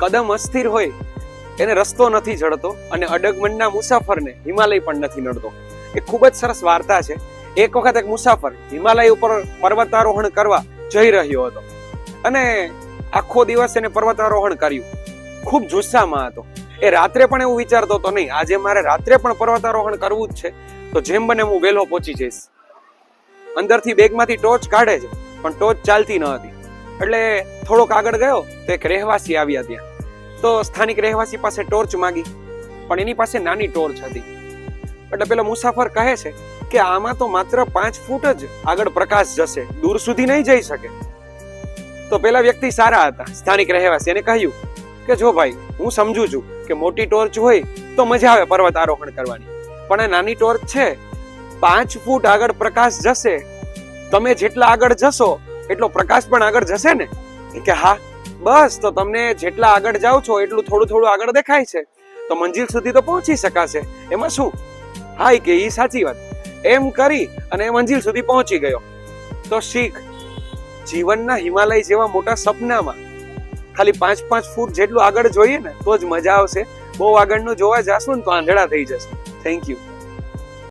કદમ અસ્થિર હોય, એને રસ્તો નથી જડતો અને અડગમનના મુસાફરને હિમાલય પણ નથી નડતો. એ ખૂબ જ સરસ વાર્તા છે. એક વખત એક મુસાફર હિમાલય ઉપર પર્વતારોહણ કરવા જઈ રહ્યો હતો અને આખો દિવસ એને પર્વતારોહણ કર્યું. ખૂબ જુસ્સામાં હતો. એ રાત્રે પણ એવું વિચારતો હતો, નહીં, આજે મારે રાત્રે પણ પર્વતારોહણ કરવું જ છે. તો જેમ બને હું વહેલો પહોંચી જઈશ. અંદરથી બેગમાંથી ટોચ કાઢે છે, પણ ટોચ ચાલતી ન હતી. એટલે થોડોક આગળ ગયો તો એક રહેવાસી આવ્યા ત્યાં. તો સ્થાનિક રહેવાસી પાસે ટોર્ચ માંગી, પણ એની પાસે નાની ટોર્ચ હતી. એટલે પેલો મુસાફર કહે છે કે આમાં તો માત્ર પાંચ ફૂટ જ આગળ પ્રકાશ જશે, દૂર સુધી નહીં જઈ શકે. તો પેલા વ્યક્તિ સારા હતા. સ્થાનિક રહેવાસી એને કહ્યું કે જો ભાઈ, હું સમજુ છું કે મોટી ટોર્ચ હોય તો મજા આવે પર્વત આરોહણ કરવાની. પણ આ નાની ટોર્ચ છે, પાંચ ફૂટ આગળ પ્રકાશ જશે. તમે જેટલા આગળ જશો, એટલો પ્રકાશ પણ આગળ જશે ને? કે હા બસ, તો તમને જેટલા આગળ જાઓ છો, એટલું થોડું થોડું આગળ દેખાય છે. તો મંજિલ સુધી તો પહોંચી શકાશે. એમાં શું? હા કે એ સાચી વાત. એમ કરી અને મંજિલ સુધી પહોંચી ગયો. તો શીખ, જીવનના હિમાલય જેવા મોટા સપનામાં ખાલી પાંચ પાંચ ફૂટ જેટલું આગળ જોઈએ ને, તો જ મજા આવશે. બહુ આગળનું જોવા જાશું ને, તો આંધળા થઈ જશે. Thank you